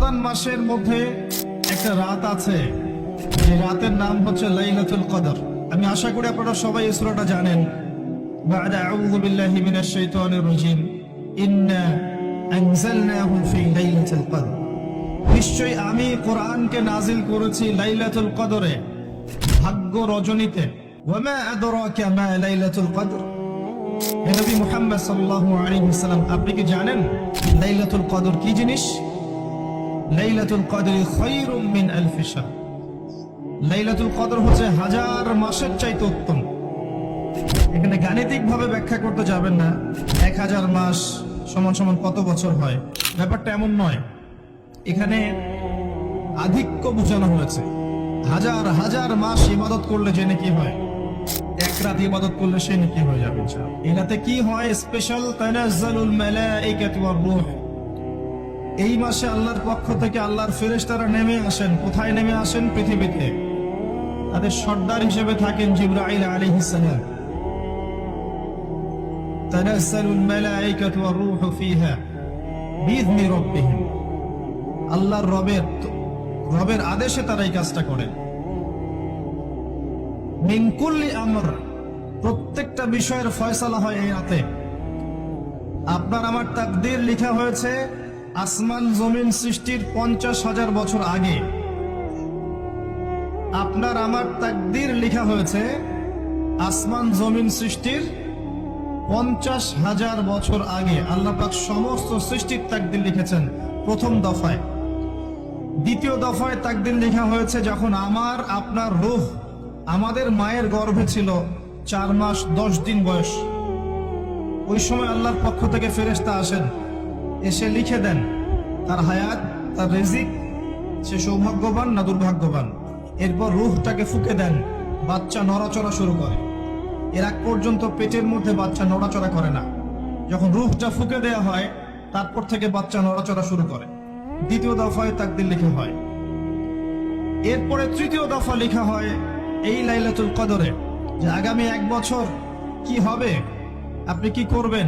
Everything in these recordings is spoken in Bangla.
রমাদান মাসের মধ্যে একটা রাত আছে যে রাতের নাম হচ্ছে লাইলাতুল কদর আমি আশা করি আপনারা সবাই এই সূরাটা জানেন بعد أعوذ بالله من الشيطان الرجيم إنا أنزلناه في ليلة القدر নিশ্চয়ই আমি কোরআনকে নাজিল করেছি লাইলাতুল কদরে ভাগ্য রজনীতে ওয়ামা আদরাকা মা লাইলাতুল কদর হে নবী মুহাম্মদ সাল্লাল্লাহু আলাইহি ওয়াসাল্লাম আপনি কি জানেন লাইলাতুল কদর কি জিনিস লাইলাতুল কদর খায়রুম মিন আলফ শাহর লাইলাতুল কদর হচ্ছে হাজার মাসের চাইতে উত্তম। এখানে গাণিতিক ভাবে ব্যাখ্যা করতে যাবেন না। এক হাজার মাস সমান সমান কত বছর হয়? ব্যাপারটা এমন নয়। এখানে আধিক্য বোঝানো হয়েছে। হাজার হাজার মাস ইবাদত করলে যে নাকি হয়। এক রাত ইবাদত করলে সে নাকি হয়ে যাবে রাতে কি হয়? স্পেশাল তানাজ্জালুল মালাইকাতু ওয়ার রূহ। এই মাসে আল্লাহর পক্ষ থেকে আল্লাহর ফেরেশতারা নেমে আসেন। কোথায় নেমে আসেন? পৃথিবীতে। তাদের সর্দার হিসেবে থাকেন জিব্রাইল আলাইহিস সালাম। তানাজ্জালুল মালাইকাতু ওয়ার রূহ ফিহা বিইذن রাব্বিহিম। আল্লাহর রবের আদেশে তারা এই কাজটা প্রত্যেকটা বিষয়ের ফয়সালা হয় এই রাতে। আপনার আমার তাকদির লিখা হয়েছে আসমান জমিন সৃষ্টির পঞ্চাশ হাজার বছর আগে। আপনার আমার তাকদির লেখা হয়েছে, আসমান জমিন সৃষ্টির পঞ্চাশ হাজার বছর আগে। আল্লাহ পাক সমস্ত সৃষ্টির তাকদির লিখেছেন প্রথম দফায়। দ্বিতীয় দফায় তাকদির লেখা হয়েছে যখন আমার, আপনার রুহ আমাদের মায়ের গর্ভে ছিল চার মাস দশ দিন বয়স। ওই সময় আল্লাহর পক্ষ থেকে ফেরেস্তা আসেন এসে লিখে দেন, তার হায়াত, তার রেজিক, সে সৌভাগ্যবান না দুর্ভাগ্যবান? এরপর রুহটাকে ফুকে দেন, বাচ্চা নড়াচড়া শুরু করে। এর আগ পর্যন্ত পেটের মধ্যে বাচ্চা নড়াচড়া করে না। যখন রুহটা ফুকে দেয়া হয়, তারপর থেকে বাচ্চা নড়াচড়া শুরু করে। দ্বিতীয় দফায় তাকদির লেখা হয়। এরপরে তৃতীয় দফা লেখা হয়, এই লাইলাতুল কদরে, যে আগামী এক বছর কি হবে? আপনি কি করবেন?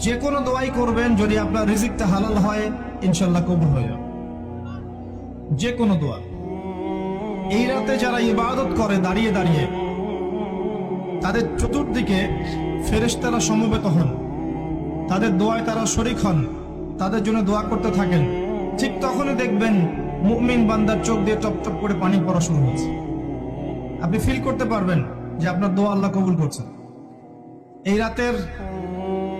যে কোনো দোয়াই করবেন, যদি আপনার রিজিকটা হালাল হয়, ইনশাল্লাহ কবুল হয়ে যাবে। যে কোনো দোয়া। এই রাতে যারা ইবাদত করে, দাঁড়িয়ে দাঁড়িয়ে, তাদের চতুর্দিকে ফেরেশতারা সমবেত হন। তাদের দোয়ায় তারা শরিক হন। তাদের জন্য দোয়া করতে থাকেন। ঠিক তখনই দেখবেন মুমিন বান্দার চোখ দিয়ে টপ টপ করে পানি পড়া শুরু হয়েছে। আপনি ফিল করতে পারবেন যে আপনার দোয়া আল্লাহ কবুল করছেন। এই রাতের